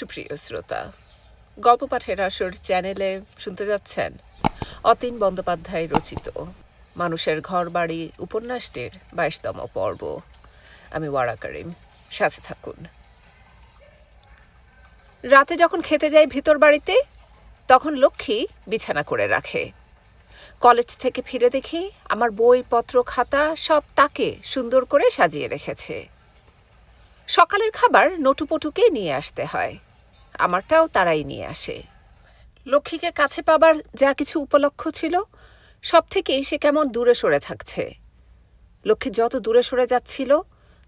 সুপ্রিয় শ্রোতা, গল্প পাঠের আসর চ্যানেলে শুনতে যাচ্ছেন অতীন বন্দ্যোপাধ্যায় রচিত মানুষের ঘর বাড়ি উপন্যাসটির বাইশতম পর্ব। আমি ওয়ারা করিম, সাথে থাকুন। রাতে যখন খেতে যাই ভিতর বাড়িতে, তখন লক্ষ্মী বিছানা করে রাখে। কলেজ থেকে ফিরে দেখি আমার বইপত্র খাতা সব তাকে সুন্দর করে সাজিয়ে রেখেছে। সকালের খাবার নটুপটুকে নিয়ে আসতে হয়। আমারটাও তারাই নিয়ে আসে। লক্ষ্মীকে কাছে পাবার যা কিছু উপলক্ষ ছিল সব থেকেই সে কেমন দূরে সরে থাকছে। লক্ষ্মী যত দূরে সরে যাচ্ছিল,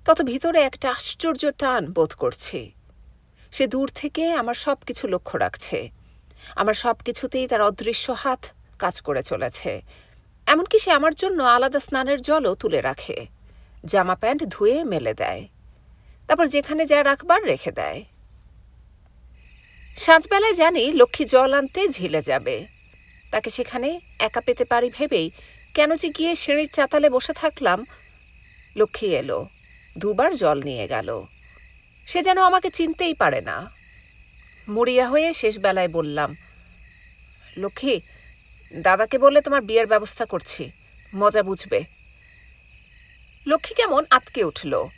তত ভিতরে একটা আশ্চর্য টান বোধ করছি। সে দূর থেকে আমার সব কিছু লক্ষ্য রাখছে। আমার সব কিছুতেই তার অদৃশ্য হাত কাজ করে চলেছে। এমনকি সে আমার জন্য আলাদা স্নানের জলও তুলে রাখে। জামা প্যান্ট ধুয়ে মেলে দেয়। তারপর যেখানে যা রাখবার রেখে দেয়। সাঁঝবেলায় জানি লক্ষ্মী জল আনতে ঝিলে যাবে। তাকে সেখানে একা পেতে পারি ভেবেই কেন যে গিয়ে সিঁড়ির চাতালে বসে থাকলাম, লক্ষ্মী এলো, দুবার জল নিয়ে গেল। সে যেন আমাকে চিনতেই পারে না। মরিয়া হয়ে শেষ বেলায় বললাম, লক্ষ্মী, দাদাকে বললে তোমার বিয়ের ব্যবস্থা করছি, মজা বুঝবে। লক্ষ্মী কেমন আতকে উঠল।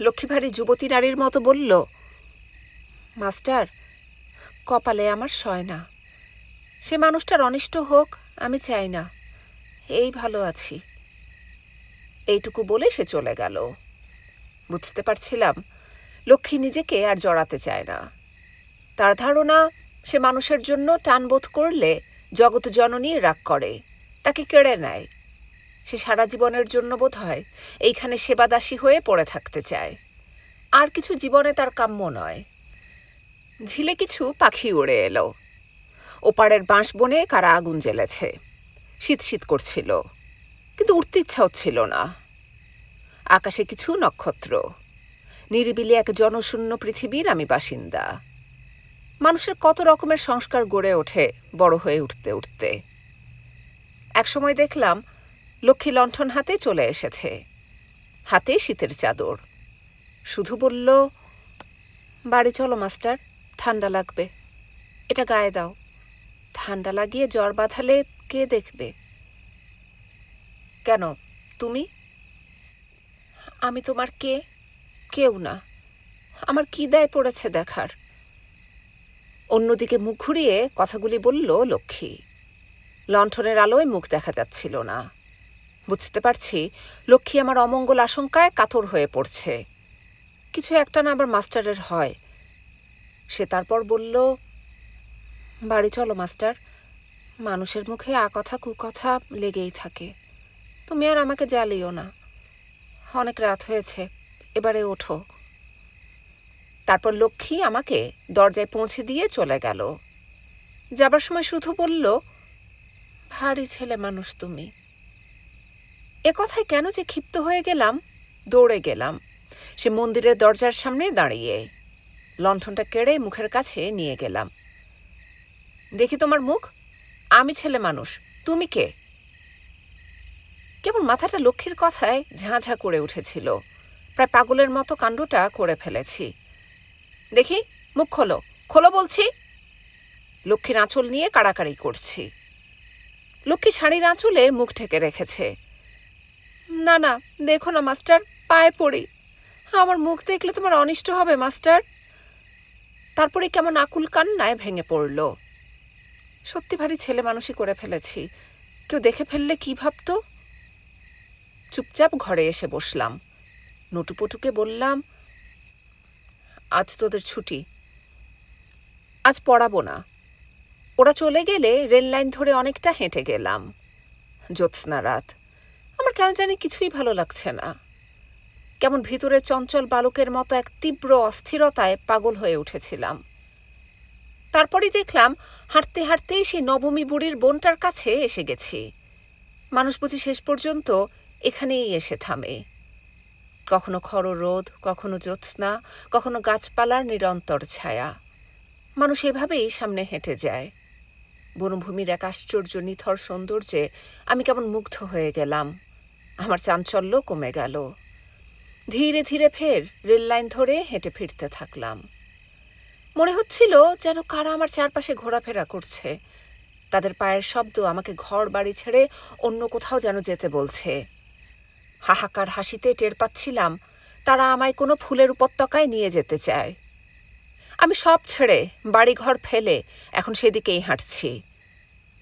লক্ষ্মী ভারী যুবতী নারীর মতো বলল, মাস্টার কপালে আমার সয় না। সে মানুষটার অনিষ্ট হোক, আমি চাই না। এই ভালো আছি। এইটুকু বলে সে চলে গেল। বুঝতে পারছিলাম, লক্ষ্মী নিজেকে আর জড়াতে চায় না। তার ধারণা, সে মানুষের জন্য টান বোধ করলে জগৎ জননী রাগ করে, তাকে কেড়ে নেয়। সে সারা জীবনের জন্য বোধ হয় এইখানে সেবাদাসী হয়ে পড়ে থাকতে চায়। আর কিছু জীবনে তার কাম্য নয়। ঝিলে কিছু পাখি উড়ে এলো। ওপারের বাঁশ বনে কারা আগুন জ্বেলেছে। শীত শীত করছিল, কিন্তু উঠতে ইচ্ছা হচ্ছিল না। আকাশে কিছু নক্ষত্র, নিরিবিলি এক জনশূন্য পৃথিবীর আমি বাসিন্দা। মানুষের কত রকমের সংস্কার গড়ে ওঠে বড় হয়ে উঠতে উঠতে। একসময় দেখলাম, লক্ষ্মী লণ্ঠন হাতে চলে এসেছে। হাতে শীতের চাদর। শুধু বলল, বাড়ি চলো, মাস্টার। ঠান্ডা লাগবে। এটা গায়ে দাও। ঠান্ডা লাগিয়ে জ্বর বাঁধালে কে দেখবে? কেন, তুমি? আমি তোমার কে? কেউ না। আমার কি দায় পড়েছে দেখার? অন্যদিকে মুখ ঘুরিয়ে কথাগুলি বলল লক্ষ্মী। লণ্ঠনের আলোয় মুখ দেখা যাচ্ছিল না। বুঝতে পারছি, লক্ষ্মী আমার অমঙ্গল আশঙ্কায় কাতর হয়ে পড়ছে। কিছু একটা না আবার মাস্টারের হয়। সে তারপর বলল, বাড়ি চলো, মাস্টার। মানুষের মুখে আ কথা কুকথা লেগেই থাকে। তুমি আর আমাকে জ্বালিও না। অনেক রাত হয়েছে, এবারে ওঠো। তারপর লক্ষ্মী আমাকে দরজায় পৌঁছে দিয়ে চলে গেল। যাবার সময় শুধু বলল, ভারী ছেলে মানুষ তুমি। এ কথায় কেন যে ক্ষিপ্ত হয়ে গেলাম, দৌড়ে গেলাম। সে মন্দিরের দরজার সামনে দাঁড়িয়ে লণ্ঠনটা কেড়ে মুখের কাছে নিয়ে গেলাম। দেখি তোমার মুখ। আমি ছেলে মানুষ। তুমি কে? কেবল মাথাটা লক্ষ্মীর কথায় ঝাঁঝা করে উঠেছিল। প্রায় পাগলের মতো কাণ্ডটা করে ফেলেছি। দেখি, মুখ খোলো। খোলো বলছি। লক্ষ্মীর আঁচল নিয়ে কাড়াকাড়ি করছি। লক্ষ্মী শাড়ির আঁচলে মুখ ঢেকে রেখেছে। না না, দেখো না, মাস্টার, পায়ে পড়ি। আমার মুখ দেখলে তোমার অনিষ্ট হবে, মাস্টার। তারপরে কেমন আকুল কান্নায় ভেঙে পড়ল। সত্যি ভারী ছেলে মানুষই করে ফেলেছি। কেউ দেখে ফেললে কি ভাবতো? চুপচাপ ঘরে এসে বসলাম। নটুপটুকে বললাম, আজ তোদের ছুটি। আজ পড়াবো না। ওরা চলে গেলে রেল লাইন ধরে অনেকটা হেঁটে গেলাম। জ্যোৎস্না রাত। আমার কেন জানি কিছুই ভালো লাগছে না। কেমন ভিতরে চঞ্চল বালকের মতো এক তীব্র অস্থিরতায় পাগল হয়ে উঠেছিলাম। তারপরই দেখলাম, হাঁটতে হাঁটতেই সেই নবমী বুড়ির বোনটার কাছে এসে গেছি। মানুষ বুঝি শেষ পর্যন্ত এখানেই এসে থামে। কখনো খর রোদ, কখনো জ্যোৎস্না, কখনো গাছপালার নিরন্তর ছায়া। মানুষ এভাবেই সামনে হেঁটে যায়। বনভূমির এক আশ্চর্য নিথর সৌন্দর্যে আমি কেমন মুগ্ধ হয়ে গেলাম। আমার চাঞ্চল্য কমে গেল। ধীরে ধীরে ফের রেল লাইন ধরে হেঁটে ফিরতে থাকলাম। মনে হচ্ছিল যেন কারা আমার চারপাশে ঘোরাফেরা করছে। তাদের পায়ের শব্দ আমাকে ঘর বাড়ি ছেড়ে অন্য কোথাও যেন যেতে বলছে। হাহাকার হাসিতে টের পাচ্ছিলাম তারা আমায় কোনো ফুলের উপত্যকায় নিয়ে যেতে চায়। আমি সব ছেড়ে বাড়িঘর ফেলে এখন সেদিকেই হাঁটছি।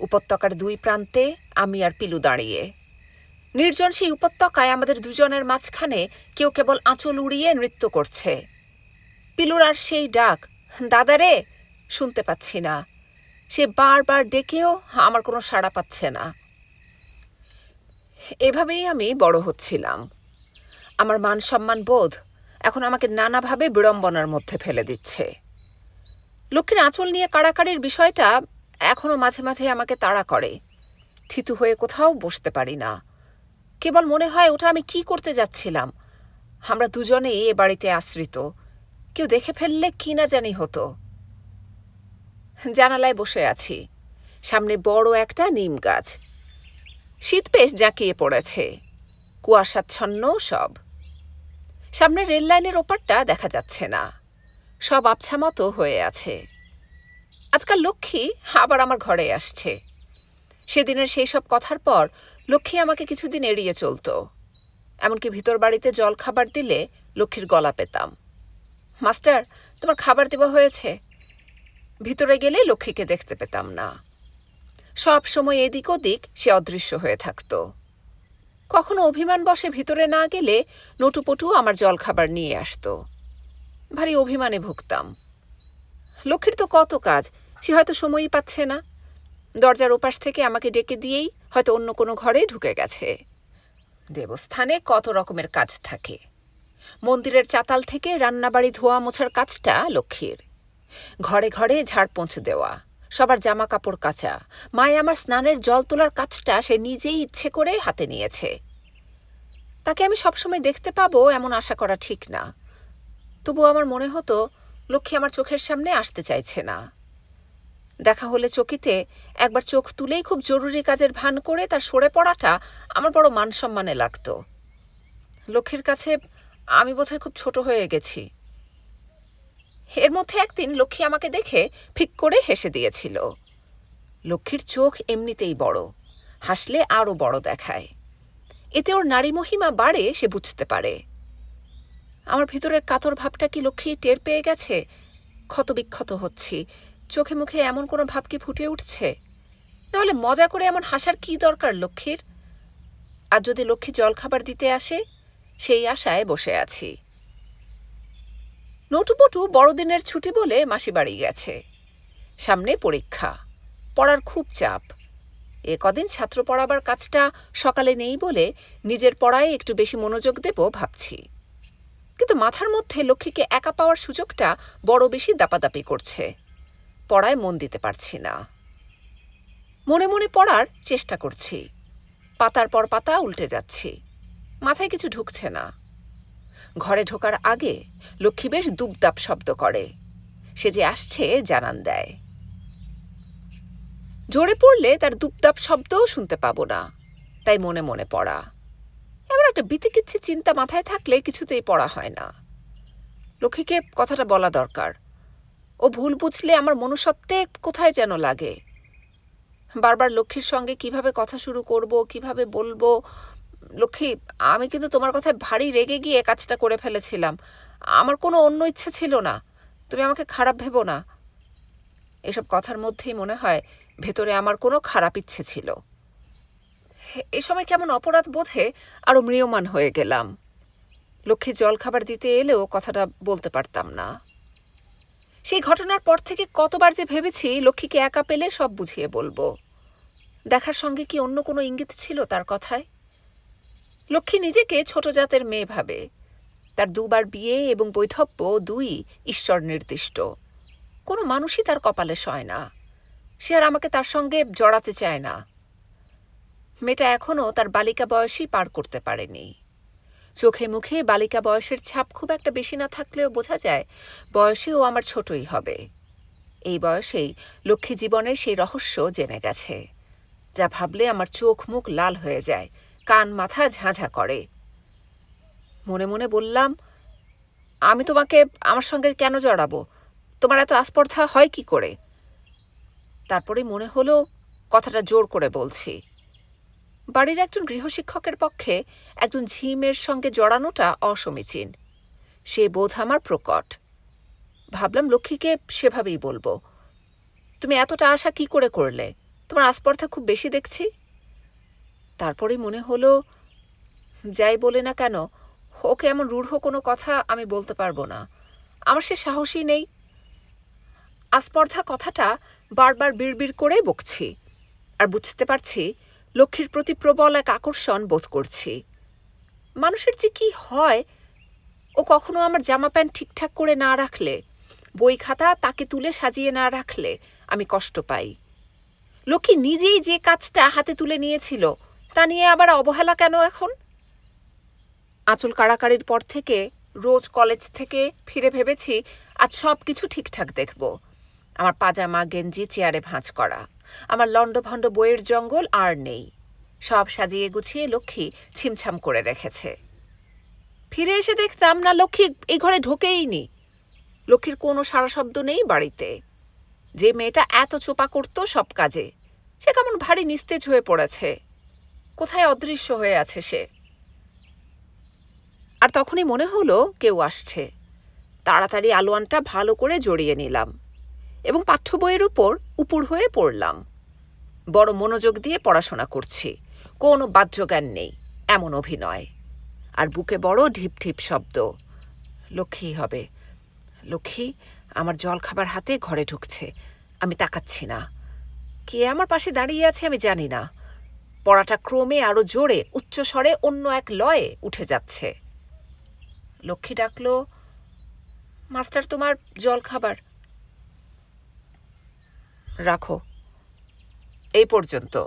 উপত্যকার দুই প্রান্তে আমি আর পিলু দাঁড়িয়ে। নির্জন সেই উপত্যকায় আমাদের দুজনের মাঝখানে কেউ কেবল আঁচল উড়িয়ে নৃত্য করছে। পিলুর আর সেই ডাক দাদারে শুনতে পাচ্ছি না। সে বারবার ডেকেও আমার কোনো সাড়া পাচ্ছে না। এভাবেই আমি বড় হচ্ছিলাম। আমার মান সম্মান বোধ এখন আমাকে নানাভাবে বিড়ম্বনার মধ্যে ফেলে দিচ্ছে। লক্ষ্মীর আঁচল নিয়ে কাড়াকাড়ির বিষয়টা এখনও মাঝে মাঝে আমাকে তাড়া করে। থিতু হয়ে কোথাও বসতে পারি না। কেবল মনে হয় ওটা আমি কি করতে যাচ্ছিলাম। আমরা দুজনেই এ বাড়িতে আশ্রিত। কেউ দেখে ফেললে কি না জানি হতো। জানালায় বসে আছি। সামনে বড় একটা নিম গাছ। শীত বেশ জাঁকিয়ে পড়েছে। কুয়াশাচ্ছন্ন সব। সামনে রেল লাইনের ওপারটা দেখা যাচ্ছে না। সব আবছা মতো হয়ে আছে। আজকাল লক্ষ্মী আবার আমার ঘরে আসছে। সেদিনের সেই সব কথার পর লক্ষ্মী আমাকে কিছুদিন এড়িয়ে চলতো। এমনকি ভিতর বাড়িতে জল খাবার দিলে লক্ষ্মীর গলা পেতাম। মাস্টার, তোমার খাবার দেওয়া হয়েছে? ভিতরে গেলে লক্ষ্মীকে দেখতে পেতাম না। সব সময় এদিক ওদিক সে অদৃশ্য হয়ে থাকত। কখনো অভিমান বসে ভিতরে না গেলে নটুপটু আমার জলখাবার নিয়ে আসতো। ভারী অভিমানে ভুগতাম। লক্ষ্মীর তো কত কাজ, সে হয়তো সময়ই পাচ্ছে না। দরজার ওপাশ থেকে আমাকে ডেকে দিয়েই হয়তো অন্য কোনো ঘরে ঢুকে গেছে। দেবস্থানে কত রকমের কাজ থাকে। মন্দিরের চাতাল থেকে রান্নাবাড়ি ধোয়া মোছার কাজটা লক্ষ্মীর। ঘরে ঘরে ঝাড় পোঁছ দেওয়া, সবার জামা কাপড় কাচা, মায় আমার স্নানের জল তোলার কাজটা সে নিজেই ইচ্ছে করে হাতে নিয়েছে। তাকে আমি সবসময় দেখতে পাবো এমন আশা করা ঠিক না। তবু আমার মনে হতো, লক্ষ্মী আমার চোখের সামনে আসতে চাইছে না। দেখা হলে চকিতে একবার চোখ তুলেই খুব জরুরি কাজের ভান করে তার সরে পড়াটা আমার বড় মান সম্মানে লাগত। লক্ষ্মীর কাছে আমি বোধহয় খুব ছোট হয়ে গেছি। এর মধ্যে একদিন লক্ষ্মী আমাকে দেখে ফিক করে হেসে দিয়েছিল। লক্ষ্মীর চোখ এমনিতেই বড়, হাসলে আরও বড় দেখায়। এতে ওর নারী মহিমা বাড়ে সে বুঝতে পারে। আমার ভিতরের কাতর ভাবটা কি লক্ষ্মী টের পেয়ে গেছে? ক্ষতবিক্ষত হচ্ছি চোখে মুখে এমন কোনো ভাব কি ফুটে উঠছে? নাহলে মজা করে এমন হাসার কি দরকার লক্ষ্মীর? আর যদি লক্ষ্মী জলখাবার দিতে আসে, সেই আশায় বসে আছি। নটুপটু বড়দিনের ছুটি বলে মাসি বাড়ি গেছে। সামনে পরীক্ষা, পড়ার খুব চাপ। এ কদিন ছাত্র পড়াবার কাজটা সকালে নেই বলে নিজের পড়ায় একটু বেশি মনোযোগ দেব ভাবছি। কিন্তু মাথার মধ্যে লক্ষ্মীকে একা পাওয়ার সুযোগটা বড় বেশি দাপাদাপি করছে। পড়ায় মন দিতে পারছি না। মনে মনে পড়ার চেষ্টা করছি। পাতার পর পাতা উল্টে যাচ্ছি। মাথায় কিছু ঢুকছে না। ঘরে ঢোকার আগে লক্ষ্মী বেশ দুবদাপ শব্দ করে। সে যে আসছে জানান দেয়। জোরে পড়লে তার দুপদাপ শব্দও শুনতে পাবো না। তাই মনে মনে পড়া। এমন একটা বিতিকিচ্ছি চিন্তা মাথায় থাকলে কিছুতেই পড়া হয় না। লক্ষ্মীকে কথাটা বলা দরকার। ও ভুল বুঝলে আমার মনুষ্যত্বে কোথায় যেন লাগে? বারবার লক্ষ্মীর সঙ্গে কীভাবে কথা শুরু করব, কীভাবে বলব? লক্ষ্মী, আমি কিন্তু তোমার কথায় ভারী রেগে গিয়ে কাজটা করে ফেলেছিলাম। আমার কোনো অন্য ইচ্ছে ছিল না। তুমি আমাকে খারাপ ভেবো না। এসব কথার মধ্যেই মনে হয় ভেতরে আমার কোনো খারাপ ইচ্ছে ছিল। এ সময় কেমন অপরাধ বোধে আরও ম্রিয়মান হয়ে গেলাম। লক্ষ্মী জল খাবার দিতে এলেও কথাটা বলতে পারতাম না। সেই ঘটনার পর থেকে কতবার যে ভেবেছি লক্ষ্মীকে একা পেলে সব বুঝিয়ে বলব। দেখার সঙ্গে কি অন্য কোনো ইঙ্গিত ছিল তার কথায়? লক্ষ্মী নিজেকে ছোট জাতের মেয়ে ভাবে। তার দুবার বিয়ে এবং বৈধব্য দুই ঈশ্বর নির্দিষ্ট। কোনো মানুষই তার কপালে সয় না। সে আর আমাকে তার সঙ্গে জড়াতে চায় না। মেয়েটা এখনও তার বালিকা বয়সই পার করতে পারেনি। চোখে মুখে বালিকা বয়সের ছাপ খুব একটা বেশি না থাকলেও বোঝা যায় বয়সেও আমার ছোটই হবে। এই বয়সেই লক্ষ্মী জীবনের সেই রহস্য জেনে গেছে। যা ভাবলে আমার চোখ মুখ লাল হয়ে যায়, কান মাথা ঝাঁঝা করে। মনে মনে বললাম, আমি তোমাকে, আমার সঙ্গে কেন জড়াবো? তোমার এত আস্পর্ধা হয় কি করে? তারপরে মনে হলো, কথাটা জোর করে বলছি। বাড়ির একজন গৃহশিক্ষকের পক্ষে একজন ঝিমের সঙ্গে জড়ানোটা অসমীচীন। সে বোধ আমার প্রকট। ভাবলাম, লক্ষ্মীকে সেভাবেই বলব। তুমি এতটা আশা কি করে করলে? তোমার আস্পর্ধা খুব বেশি দেখছি। তারপরে মনে হলো, যাই বলে না কেন, ওকে এমন রূঢ় কোনো কথা আমি বলতে পারব না। আমার সে সাহসই নেই। আস্পর্ধা কথাটা বারবার বিড়বিড় করে বকছি। আর বুঝতে পারছি লক্ষ্মীর প্রতি প্রবল এক আকর্ষণ বোধ করছি। মানুষের যে কি হয়, ও কখনো আমার জামা প্যান্ট ঠিকঠাক করে না রাখলে, বই খাতা তাকে তুলে সাজিয়ে না রাখলে আমি কষ্ট পাই। লক্ষ্মী নিজেই যে কাজটা হাতে তুলে নিয়েছিল, তা নিয়ে আবার অবহেলা কেন এখন? আঁচল কাড়াকাড়ির পর থেকে, রোজ কলেজ থেকে ফিরে ভেবেছি, আজ সব কিছু ঠিকঠাক দেখব। আমার পাজামা, গেঞ্জি, চেয়ারে ভাঁজ করা। আমার লণ্ডভণ্ড বইয়ের জঙ্গল আর নেই। সব সাজিয়ে গুছিয়ে লক্ষ্মী ছিমছাম করে রেখেছে। ফিরে এসে দেখতাম, না, লক্ষ্মী এই ঘরে ঢোকেইনি লক্ষ্মীর কোনো সারা শব্দ নেই বাড়িতে। যে মেয়েটা এত চোপা করত সব কাজে, সে কেমন ভারী নিস্তেজ হয়ে পড়েছে। কোথায় অদৃশ্য হয়ে আছে সে? আর তখনই মনে হলো কেউ আসছে। তাড়াতাড়ি আলোয়ানটা ভালো করে জড়িয়ে নিলাম। এবং পাঠ্য বইয়ের উপর উপুর হয়ে পড়লাম। বড় মনোযোগ দিয়ে পড়াশোনা করছি। কোনো বাহ্যজ্ঞান নেই, এমন অভিনয়। আর বুকে বড় ঢিপ ঢিপ শব্দ। লক্ষ্মী হবে। লক্ষ্মী, আমার জল খাবার হাতে ঘরে ঢুকছে। আমি তাকাচ্ছি না। কে আমার পাশে দাঁড়িয়ে আছে আমি জানি না। পড়াটা ক্রমে আরও জোরে, উচ্চস্বরে অন্য এক লয়ে উঠে যাচ্ছে। লক্ষ্মী ডাকল, মাস্টার, তোমার জল খাবার রাখো। এই পর্যন্ত।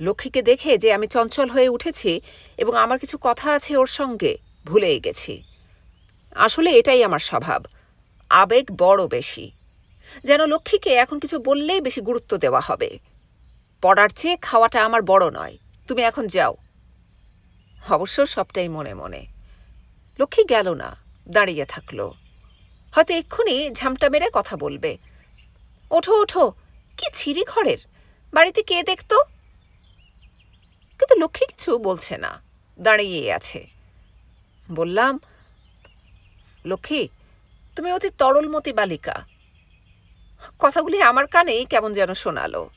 লক্ষ্মীকে দেখে যে আমি চঞ্চল হয়ে উঠেছি এবং আমার কিছু কথা আছে ওর সঙ্গে, ভুলেই গেছি। আসলে এটাই আমার স্বভাব। আবেগ বড় বেশি। যেন লক্ষ্মীকে এখন কিছু বললেই বেশি গুরুত্ব দেওয়া হবে। পড়ার চেয়ে খাওয়াটা আমার বড় নয়। তুমি এখন যাও। অবশ্য সবটাই মনে মনে। লক্ষ্মী গেল না, দাঁড়িয়ে থাকল। হয়তো এক্ষুনি ঝামটা মেরে কথা বলবে। ওঠো ওঠো। কি ছিঁড়ি ঘরের? বাড়িতে কে দেখতো? কিন্তু লক্ষ্মী কিছু বলছে না। দাঁড়িয়ে আছে। বললাম, লক্ষ্মী, তুমি অতি তরলমতি বালিকা। কথাগুলি আমার কানেই কেমন যেন শোনালো।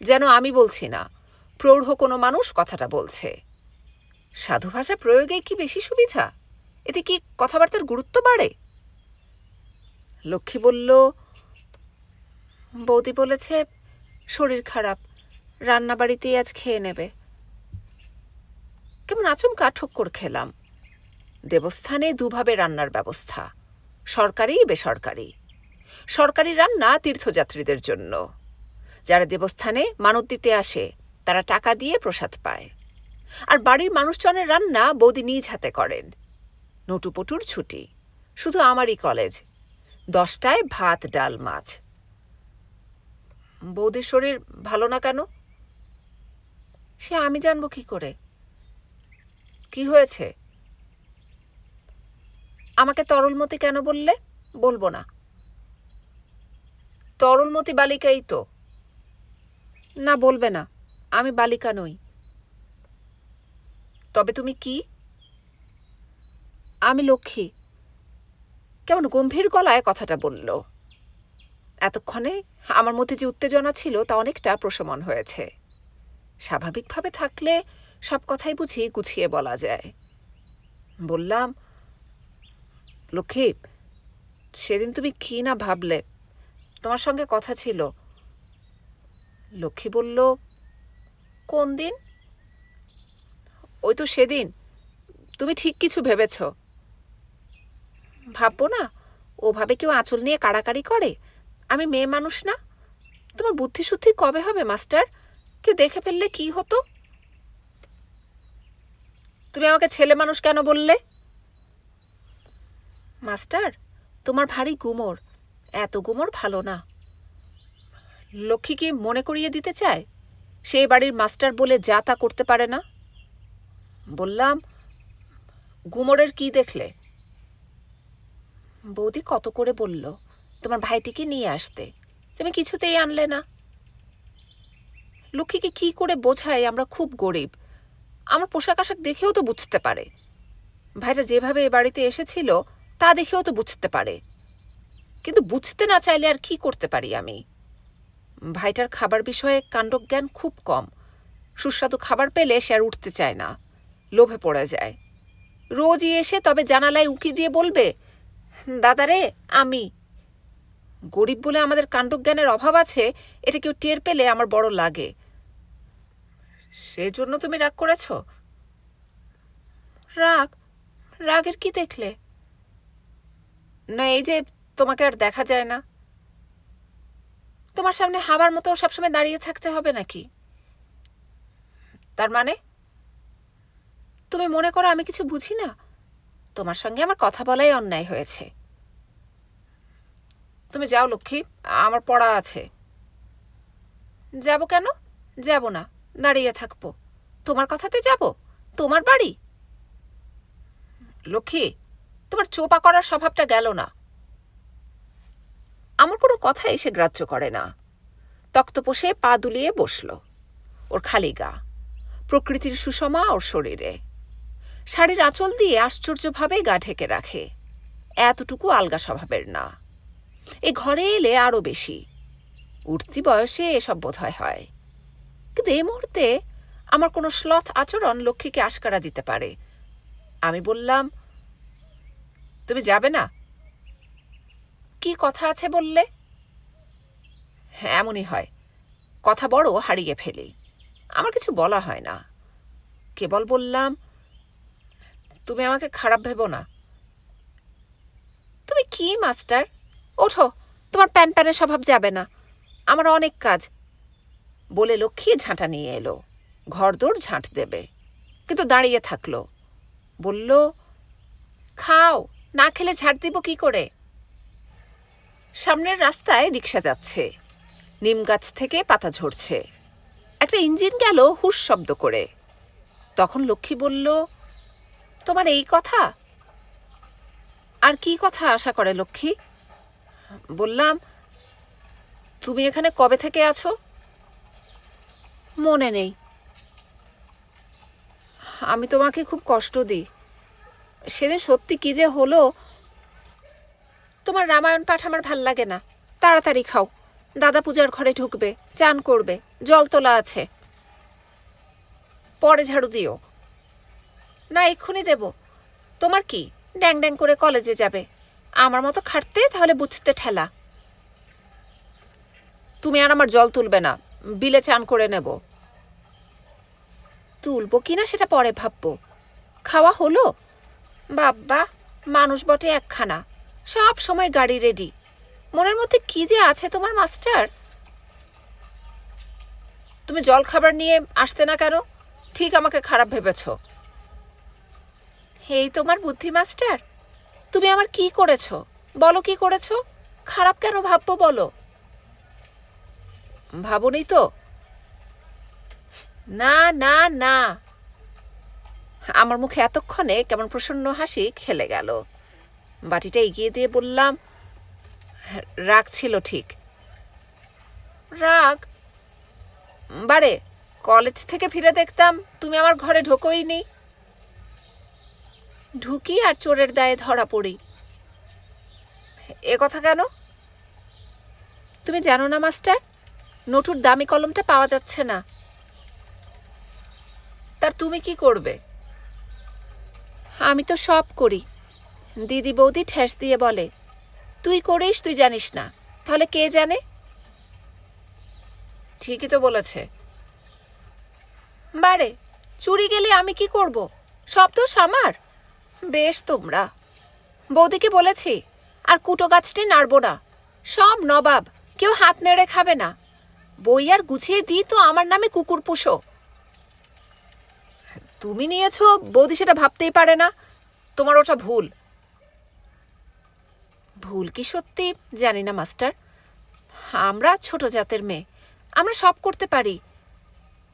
যেন আমি বলছি না, প্রৌঢ় কোনো মানুষ কথাটা বলছে। সাধু ভাষা প্রয়োগে কি বেশি সুবিধা? এতে কি কথাবার্তার গুরুত্ব বাড়ে? লক্ষ্মী বলল বৌদি বলেছে, শরীর খারাপ, রান্নাবাড়িতেই আজ খেয়ে নেবে। কেমন আচমকা ঠক্কর খেলাম। দেবস্থানে দুভাবে রান্নার ব্যবস্থা, সরকারি, বেসরকারি। সরকারি রান্না তীর্থযাত্রীদের জন্য। যারা দেবস্থানে মানত দিতে আসে, তারা টাকা দিয়ে প্রসাদ পায়। আর বাড়ির মানুষজনের রান্না বৌদি নিজ হাতে করেন। নটুপটুর ছুটি, শুধু আমারই কলেজ। দশটায় ভাত, ডাল, মাছ। বৌদির শরীর ভালো না কেন? সে আমি জানব কি করে? কি হয়েছে? আমাকে তরলমতি কেন বললে? বলব না। তরলমতি বালিকাই তো। না, বলবে না। আমি বালিকা নই। তবে তুমি কি? আমি লক্ষ্মী। কেমন গম্ভীর গলায় কথাটা বলল। এতক্ষণে আমার মধ্যে যে উত্তেজনা ছিল তা অনেকটা প্রশমন হয়েছে। স্বাভাবিকভাবে থাকলে সব কথাই বুঝি গুছিয়ে বলা যায়। বললাম লক্ষ্মী সেদিন তুমি কি না ভাবলে? তোমার সঙ্গে কথা ছিল। লক্ষ্মী বলল, কোন দিন? ওই তো সেদিন। তুমি ঠিক কিছু ভেবেছ। ভাববো না, ওভাবে কেউ আঁচল নিয়ে কাড়াকাড়ি করে? আমি মেয়ে মানুষ না? তোমার বুদ্ধি শুদ্ধি কবে হবে, মাস্টার? কেউ দেখে ফেললে কি হতো? তুমি আমাকে ছেলে মানুষ কেন বললে? মাস্টার, তোমার ভারী গুমর, এত গুমর ভালো না। লক্ষ্মী কি মনে করিয়ে দিতে চায়? সে বাড়ির মাস্টার বলে যা তা করতে পারে না? বললাম, গুমরের কি দেখলে? বৌদি কত করে বলল তোমার ভাইটিকে নিয়ে আসতে। তুমি কিছুতেই আনলে না। লক্ষ্মীকে কি করে বোঝায় আমরা খুব গরিব। আমার পোশাক আশাক দেখেও তো বুঝতে পারে। ভাইটা যেভাবে এ বাড়িতে এসেছিল, তা দেখেও তো বুঝতে পারে। কিন্তু বুঝতে না চাইলে আর কি করতে পারি আমি? ভাইটার খাবার বিষয়ে কাণ্ডজ্ঞান খুব কম। সুস্বাদু খাবার পেলে সে আর উঠতে চায় না। লোভে পড়ে যায়। রোজই এসে তবে জানালায় উঁকি দিয়ে বলবে, দাদারে, আমি গরিব বলে আমাদের কাণ্ডজ্ঞানের অভাব আছে, এটা কেউ টের পেলে আমার বড় লাগে। সেজন্য তুমি রাগ করেছ? রাগ? রাগের কি দেখলে? না, এই যে তোমাকে আর দেখা যায় না। তোমার সামনে হাবার মতো সবসময় দাঁড়িয়ে থাকতে হবে নাকি? তার মানে? তুমি মনে করো আমি কিছু বুঝি না? তোমার সঙ্গে আমার কথা বলাই অন্যায় হয়েছে। তুমি যাও, লক্ষ্মী। আমার পড়া আছে। যাব কেন? যাব না। দাঁড়িয়ে থাকব। তোমার কথাতে যাব? তোমার বাড়ি? লক্ষ্মী, তোমার চোপা করার স্বভাবটা গেল না। আমার কোনো কথা এসে গ্রাহ্য করে না। তক্তপোষে পা দুলিয়ে বসল। ওর খালি গা। প্রকৃতির সুষমা ওর শরীরে। শাড়ির আঁচল দিয়ে আশ্চর্যভাবে গা ঢেকে রাখে। এতটুকু আলগা স্বভাবের না। এ ঘরে এলে আরও বেশি। উঠতি বয়সে এসব বোধহয় হয়। কিন্তু এই মুহূর্তে আমার কোনো শ্লথ আচরণ লক্ষ্মীকে আশকারা দিতে পারে। আমি বললাম, তুমি যাবে না? কি কথা আছে বললে? হ্যাঁ এমনই হয়। কথা বড়, হারিয়ে ফেলি। আমার কিছু বলা হয় না। কেবল বললাম, তুমি আমাকে খারাপ ভেবো না। তুমি কি, মাস্টার? ওঠো, তোমার প্যান প্যানের স্বভাব যাবে না। আমার অনেক কাজ। বলে লক্ষ্মী ঝাঁটা নিয়ে এলো। ঘরদোর ঝাঁট দেবে। কিন্তু দাঁড়িয়ে থাকল। বলল, খাও, না খেলে ঝাঁট দিব কি করে? সামনের রাস্তায় রিক্সা যাচ্ছে। নিম গাছ থেকে পাতা ঝরছে। একটা ইঞ্জিন গেল হুস শব্দ করে। তখন লক্ষ্মী বলল, তোমার এই কথা? আর কি কথা? আশা করে লক্ষ্মী। বললাম, তুমি এখানে কবে থেকে আছো? মনে নেই। আমি তোমাকে খুব কষ্ট দিই। সেদিন সত্যি কি যে হলো, তোমার রামায়ণ পাঠ আমার ভালো লাগে না। তাড়াতাড়ি খাও। দাদা পূজার ঘরে ঢুকবে, চান করবে, জল তোলা আছে। পরে ঝাড়ু দিও। না, এক্ষুনি দেব। তোমার কি? ড্যাং ড্যাং করে কলেজে যাবে। আমার মতো খাটতে, তাহলে বুঝতে ঠেলা। তুমি আর আমার জল তুলবে না, বিলে চান করে নেব। তুলবো কিনা সেটা পরে ভাববো। খাওয়া হলো? বাব্বা, মানুষ বটে একখানা, সব সময় গাড়ি রেডি মনের মধ্যে কি যে আছে তোমার, মাস্টার? তুমি জল খাবার নিয়ে আসতে না কেন? ঠিক আমাকে খারাপ ভেবেছ। এই তোমার বুদ্ধি, মাস্টার। তুমি আমার কি করেছ? বলো কি করেছ? খারাপ কেন ভাববো বলো। ভাবনি তো। না না না। আমার মুখে এতক্ষণে কেমন প্রসন্ন হাসি খেলে গেল। বাটিটা এগিয়ে দিয়ে বললাম, রাগ ছিল ঠিক। রাগ? বারে, কলেজ থেকে ফিরে দেখতাম তুমি আমার ঘরে ঢোকোই নি ঢুকি আর চোরের দায়ে ধরা পড়ি। এ কথা কেন? তুমি জানো না, মাস্টার? নটুর দামি কলমটা পাওয়া যাচ্ছে না। তার তুমি কি করবে? আমি তো সব করি। দিদি বৌদি ঠেস দিয়ে বলে, তুই করিস, তুই জানিস না। তাহলে কে জানে? ঠিকই তো বলেছে। বারে, চুরি গেলে আমি কি করব? সব তো আমার? বেশ তোমরা। বৌদিকে বলেছি, আর কুটো গাছটি নাড়ব না। সব নবাব, কেউ হাত নেড়ে খাবে না। বই আর গুছিয়ে দিই তো আমার নামে কুকুর পুষো। তুমি নিয়েছো, বৌদি সেটা ভাবতেই পারে না। তোমার ওটা ভুল। ভুল কি সত্যি? জানি না, মাস্টার। আমরা ছোট জাতের মেয়ে। আমরা সব করতে পারি।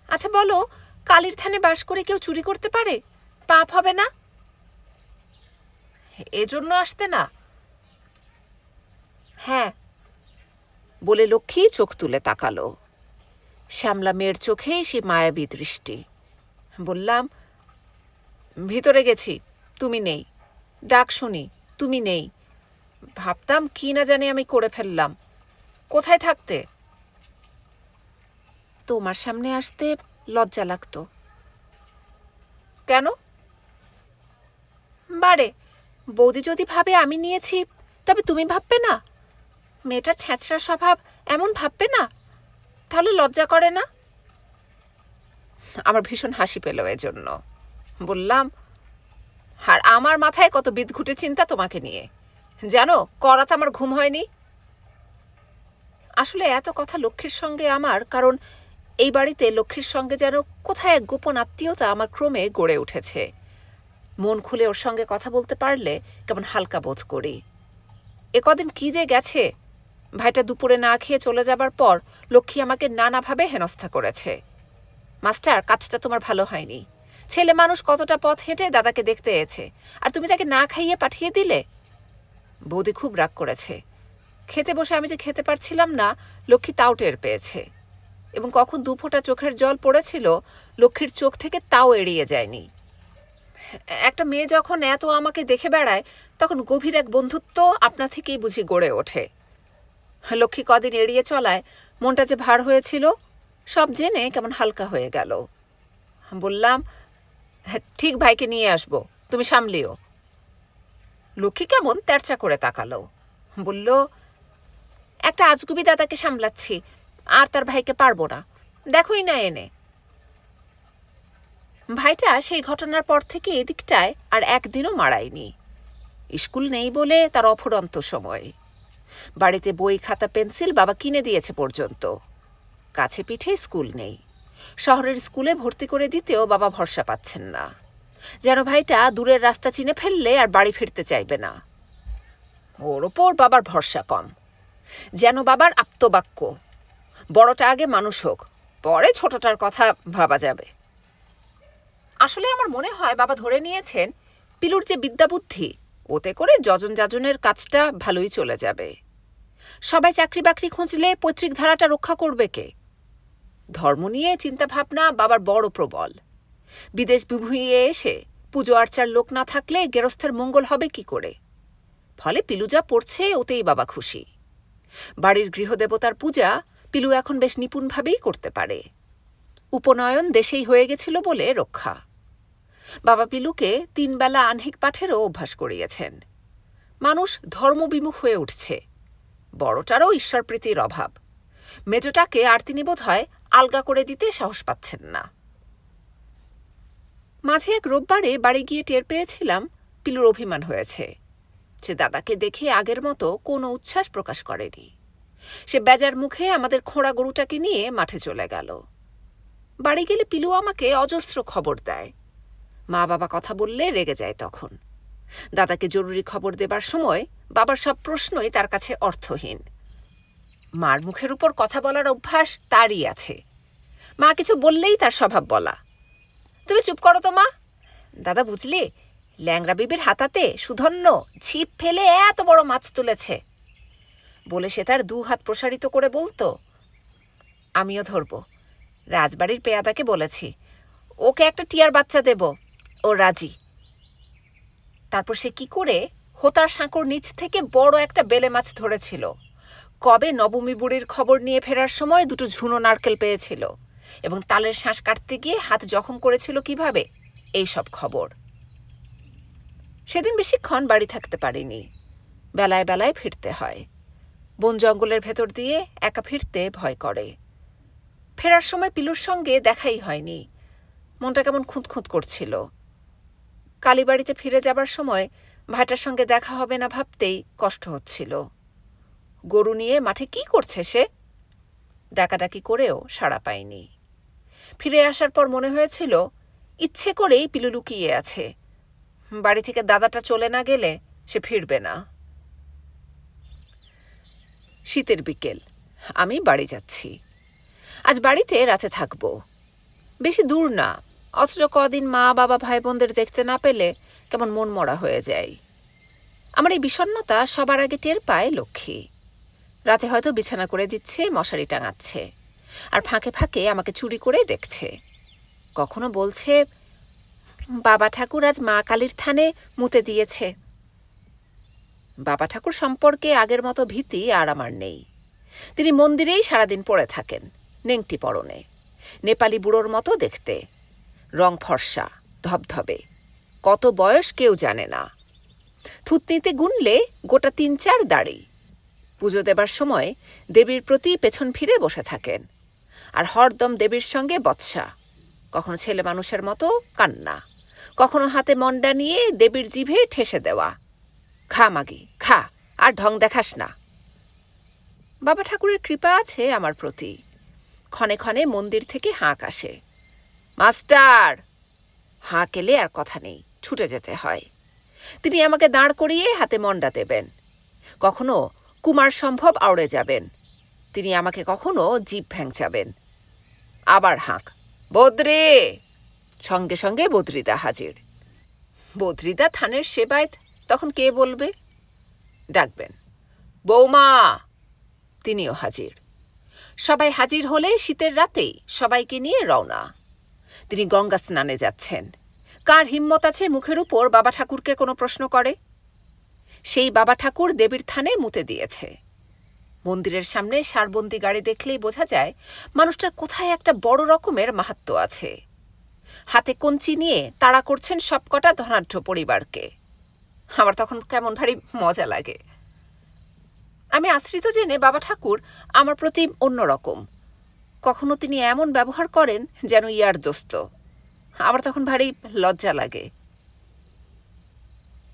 আচ্ছা বলো, কালির থানে বাস করে কেউ চুরি করতে পারে? পাপ হবে না? এজন্য আসতে না? হ্যাঁ। বলে লক্ষ্মী চোখ তুলে তাকালো। শ্যামলা মেয়ের চোখে সে মায়াবী দৃষ্টি। বললাম, ভিতরে গেছি, তুমি নেই। ডাক শুনি, তুমি নেই। ভাবতাম কি না জানি আমি করে ফেললাম। কোথায় থাকতে? তোমার সামনে আসতে লজ্জা লাগতো। কেন? বারে বৌদি যদি ভাবে আমি নিয়েছি, তবে তুমি ভাববে না। মেয়েটার ছ্যাঁচড়া স্বভাব এমন ভাববে না। তাহলে লজ্জা করে না? আমার ভীষণ হাসি পেল এজন্য। বললাম, আর আমার মাথায় কত বিদঘুটে চিন্তা তোমাকে নিয়ে। জানো, করাতে আমার ঘুম হয়নি। আসলে এত কথা লক্ষ্মীর সঙ্গে আমার, কারণ এই বাড়িতে লক্ষ্মীর সঙ্গে যেন কোথায় এক গোপন আত্মীয়তা আমার ক্রমে গড়ে উঠেছে। মন খুলে ওর সঙ্গে কথা বলতে পারলে কেমন হালকা বোধ করি। এ কদিন কি যে গেছে? ভাইটা দুপুরে না খেয়ে চলে যাবার পর লক্ষ্মী আমাকে নানাভাবে হেনস্থা করেছে। মাস্টার, কাজটা তোমার ভালো হয়নি। ছেলে মানুষ কতটা পথ হেঁটে দাদাকে দেখতে এসেছে আর তুমি তাকে না খাইয়ে পাঠিয়ে দিলে? বৌদি খুব রাগ করেছে। খেতে বসে আমি যে খেতে পারছিলাম না, লক্ষ্মী তাও টের পেয়েছে। এবং কখন দু ফোঁটা চোখের জল পড়েছিল, লক্ষ্মীর চোখ থেকে তাও এড়িয়ে যায়নি। একটা মেয়ে যখন এত আমাকে দেখে বেড়ায় তখন গভীর এক বন্ধুত্ব আপনা থেকেই বুঝি গড়ে ওঠে। লক্ষ্মী কদিন এড়িয়ে চলায় মনটা যে ভার হয়েছিল সব জেনে কেমন হালকা হয়ে গেল। বললাম "হ্যাঁ, ঠিক ভাইকে নিয়ে আসব তুমি সামলিও। লক্ষ্মী কেমন তেরচা করে তাকালো। বলল একটা আজগুবি দাদাকে সামলাচ্ছি আর তার ভাইকে পারব না। দেখোই না এনে। ভাইটা সেই ঘটনার পর থেকে এদিকটায় আর একদিনও মারায়নি। স্কুল নেই বলে তার অফুরন্ত সময়। বাড়িতে বই, খাতা, পেন্সিল বাবা কিনে দিয়েছে পর্যন্ত। কাছে পিঠে স্কুল নেই। শহরের স্কুলে ভর্তি করে দিতেও বাবা ভরসা পাচ্ছেন না। যেন ভাইটা দূরের রাস্তা চিনে ফেললে আর বাড়ি ফিরতে চাইবে না। ওর ওপর বাবার ভরসা কম। যেন বাবার আপ্তবাক্য বড়টা আগে মানুষ হোক, পরে ছোটটার কথা ভাবা যাবে। আসলে আমার মনে হয় বাবা ধরে নিয়েছেন, পিলুর যে বিদ্যাবুদ্ধি ওতে করে যজন যাজনের কাজটা ভালোই চলে যাবে। সবাই চাকরি বাকরি খুঁজলে পৈতৃক ধারাটা রক্ষা করবে কে? ধর্ম নিয়ে চিন্তাভাবনা বাবার বড় প্রবল। বিদেশ বিভুঁইয়ে এসে পুজো আর্চার লোক না থাকলে গেরস্থের মঙ্গল হবে কি করে? ফলে পিলু যা পড়ছে, ওতেই বাবা খুশি। বাড়ির গৃহদেবতার পূজা পিলু এখন বেশ নিপুণভাবেই করতে পারে। উপনয়ন দেশেই হয়ে গেছিল বলে রক্ষা। বাবা পিলুকে তিনবেলা আহ্নিক পাঠেরও অভ্যাস করিয়েছেন। মানুষ ধর্মবিমুখ হয়ে উঠছে। বড়টারও ঈশ্বরপ্রীতির অভাব। মেজটাকে আর তিনি বোধ হয় আলগা করে দিতে সাহস পাচ্ছেন না। মাঝে এক রোববারে বাড়ি গিয়ে টের পেয়েছিলাম পিলুর অভিমান হয়েছে। সে দাদাকে দেখে আগের মতো কোনো উচ্ছ্বাস প্রকাশ করেনি। সে বেজার মুখে আমাদের খোঁড়া গরুটাকে নিয়ে মাঠে চলে গেল। বাড়ি গেলে পিলু আমাকে অজস্র খবর দেয়। মা বাবা কথা বললে রেগে যায় তখন। দাদাকে জরুরি খবর দেবার সময় বাবার সব প্রশ্নই তার কাছে অর্থহীন। মার মুখের উপর কথা বলার অভ্যাস তারই আছে। মা কিছু বললেই তার স্বভাব বলা। তুমি চুপ করো তো মা। দাদা বুঝলি, ল্যাংড়া বিবির হাতাতে সুধন্য ছিপ ফেলে এত বড় মাছ তুলেছে। বলে সে তার দু হাত প্রসারিত করে বলতো, আমিও ধরব। রাজবাড়ির পেয়াদাকে বলেছি, ওকে একটা টিয়ার বাচ্চা দেব। ও রাজি। তারপর সে কি করে হোতার সাঁকোর নিচ থেকে বড় একটা বেলে মাছ ধরেছিল। কবে নবমী বুড়ির খবর নিয়ে ফেরার সময় দুটো ঝুনো নারকেল পেয়েছিল এবং তালের শ্বাস কাটতে গিয়ে হাত জখম করেছিল কীভাবে? এই সব খবর। সেদিন বেশিক্ষণ বাড়ি থাকতে পারিনি। বেলায় বেলায় ফিরতে হয়। বন জঙ্গলের ভেতর দিয়ে একা ফিরতে ভয় করে। ফেরার সময় পিলুর সঙ্গে দেখাই হয়নি। মনটা কেমন খুঁতখুঁত করছিল। কালীবাড়িতে ফিরে যাবার সময় ভাইটার সঙ্গে দেখা হবে না ভাবতেই কষ্ট হচ্ছিল। গরু নিয়ে মাঠে কি করছে সে? ডাকাডাকি করেও সাড়া পায়নি। ফিরে আসার পর মনে হয়েছিল, ইচ্ছে করেই পিলু লুকিয়ে আছে। বাড়ি থেকে দাদাটা চলে না গেলে সে ফিরবে না। শীতের বিকেল, আমি বাড়ি যাচ্ছি। আজ বাড়িতে রাতে থাকব। বেশি দূর না অথচ কদিন মা, বাবা ভাই বোনদের দেখতে না পেলে কেমন মন মরা হয়ে যায়। আমার এই বিষণ্ণতা সবার আগে টের পায় লক্ষ্মী। রাতে হয়তো বিছানা করে দিচ্ছে, মশারি টাঙাচ্ছে আর ফাঁকে ফাঁকে আমাকে চুরি করে দেখছে। কখনো বলছে, বাবা ঠাকুর আজ মা কালীর থানে মুতে দিয়েছে। বাবা ঠাকুর সম্পর্কে আগের মতো ভীতি আর আমার নেই। তিনি মন্দিরেই সারাদিন পড়ে থাকেন, নেংটি পরনে, নেপালি বুড়োর মতো দেখতে। রং ফর্সা, ধবধবে। কত বয়স কেউ জানে না। থুতনিতে গুনলে গোটা তিন চার দাড়ি। পুজো দেবার সময় দেবীর প্রতি পেছন ফিরে বসে থাকেন। আর হরদম দেবীর সঙ্গে বৎসা। কখনো ছেলে মানুষের মতো কান্না। কখনো হাতে মন্ডা নিয়ে দেবীর জিভে ঠেসে দেওয়া। খা মাগি, খা, আর ঢং দেখাস না। বাবা ঠাকুরের কৃপা আছে আমার প্রতি। ক্ষণে ক্ষণে মন্দির থেকে হাঁক আসে। মাস্টার! হাঁক এলে আর কথা নেই, ছুটে যেতে হয়। তিনি আমাকে দাঁড় করিয়ে হাতে মন্ডা দেবেন। কখনো কুমার সম্ভব আউড়ে যাবেন। তিনি আমাকে কখনো জিভ ভ্যাংচাবেন। আবার হাঁক, বদ্রে! সঙ্গে সঙ্গে বদ্রিদা হাজির। বদ্রিদা থানের সেবায় তখন কে বলবে? ডাকবেন। বৌমা! তিনিও হাজির। সবাই হাজির হলে শীতের রাতেই সবাইকে নিয়ে রওনা। তিনি গঙ্গা স্নানে যাচ্ছেন। কার হিম্মত আছে মুখের উপর বাবা ঠাকুরকে কোনো প্রশ্ন করে? সেই বাবা ঠাকুর দেবীর থানে মুতে দিয়েছে। মন্দিরের সামনে সারবন্দি গাড়ি দেখলেই বোঝা যায়, মানুষটার কোথায় একটা বড় রকমের মাহাত্ম্য আছে। হাতে কঞ্চি নিয়ে তাড়া করছেন সবকটা ধনাঢ্য পরিবারকে। আমার তখন কেমন ভারী মজা লাগে। আমি আশ্রিত জেনে বাবা ঠাকুর আমার প্রতি অন্যরকম। কখনো তিনি এমন ব্যবহার করেন যেন ইয়ার দোস্ত। আমার তখন ভারী লজ্জা লাগে।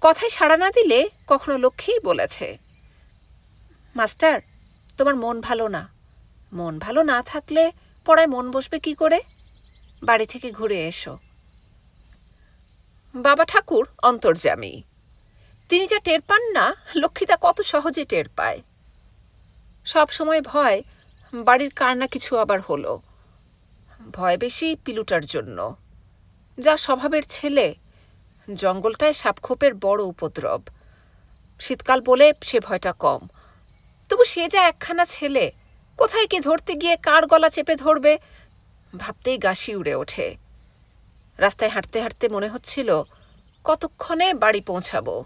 কথায় সাড়া না দিলে কখনো লক্ষ্মীই বলেছে, মাস্টার, তোমার মন ভালো না। মন ভালো না থাকলে পড়ায় মন বসবে কি করে? বাড়ি থেকে ঘুরে এসো। বাবা ঠাকুর অন্তর্যামী। তিনি যা টের পান না, লক্ষ্মী তা কত সহজে টের পায়। সব সময় ভয় বাড়ির কার না কিছু আবার হলো। ভয় বেশি পিলুটার জন্য। যা স্বভাবের ছেলে, জঙ্গলটায় সাপখোপের বড় উপদ্রব। শীতকাল বলে সে ভয়টা কম। তবু সে যা একখানা ছেলে, কোথায় কে ধরতে গিয়ে কার গলা চেপে ধরবে, ভাবতেই গাছি উড়ে ওঠে। রাস্তায় হাঁটতে হাঁটতে মনে হচ্ছিল, কতক্ষণে বাড়ি পৌঁছাবো?